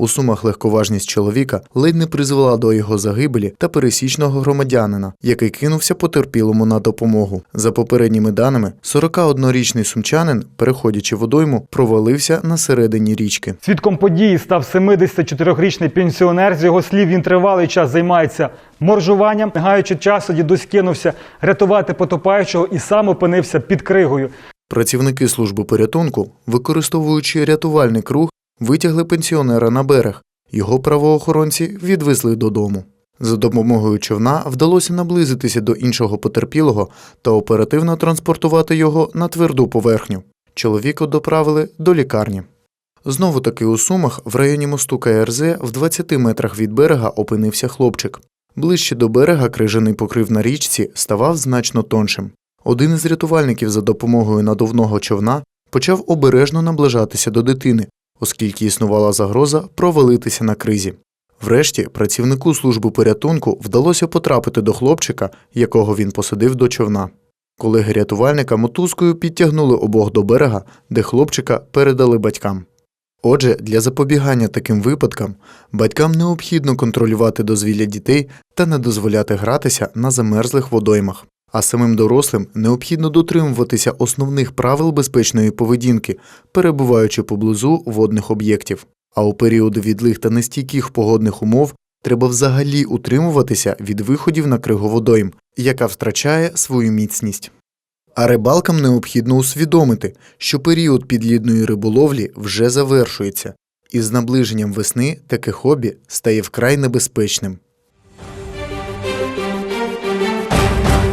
У сумах легковажність чоловіка ледь не призвела до його загибелі та пересічного громадянина, який кинувся потерпілому на допомогу. За попередніми даними, 41-річний сумчанин, переходячи водойму, провалився на середині річки. Свідком події став 74-річний пенсіонер. З його слів він тривалий час займається моржуванням. Гаючи часу, дідусь кинувся рятувати потопаючого і сам опинився під кригою. Працівники служби порятунку, використовуючи рятувальний круг, витягли пенсіонера на берег. Його правоохоронці відвезли додому. За допомогою човна вдалося наблизитися до іншого потерпілого та оперативно транспортувати його на тверду поверхню. Чоловіка доправили до лікарні. Знову таки у Сумах в районі мосту КРЗ в 20 метрах від берега опинився хлопчик. Ближче до берега крижаний покрив на річці ставав значно тоншим. Один із рятувальників за допомогою надувного човна почав обережно наближатися до дитини, оскільки існувала загроза провалитися на кризі. Врешті працівнику служби порятунку вдалося потрапити до хлопчика, якого він посадив до човна. Колеги рятувальника мотузкою підтягнули обох до берега, де хлопчика передали батькам. Отже, для запобігання таким випадкам батькам необхідно контролювати дозвілля дітей та не дозволяти гратися на замерзлих водоймах. А самим дорослим необхідно дотримуватися основних правил безпечної поведінки, перебуваючи поблизу водних об'єктів. А у періоди відлих та нестійких погодних умов треба взагалі утримуватися від виходів на криговодойм, яка втрачає свою міцність. А рибалкам необхідно усвідомити, що період підлідної риболовлі вже завершується, і з наближенням весни таке хобі стає вкрай небезпечним.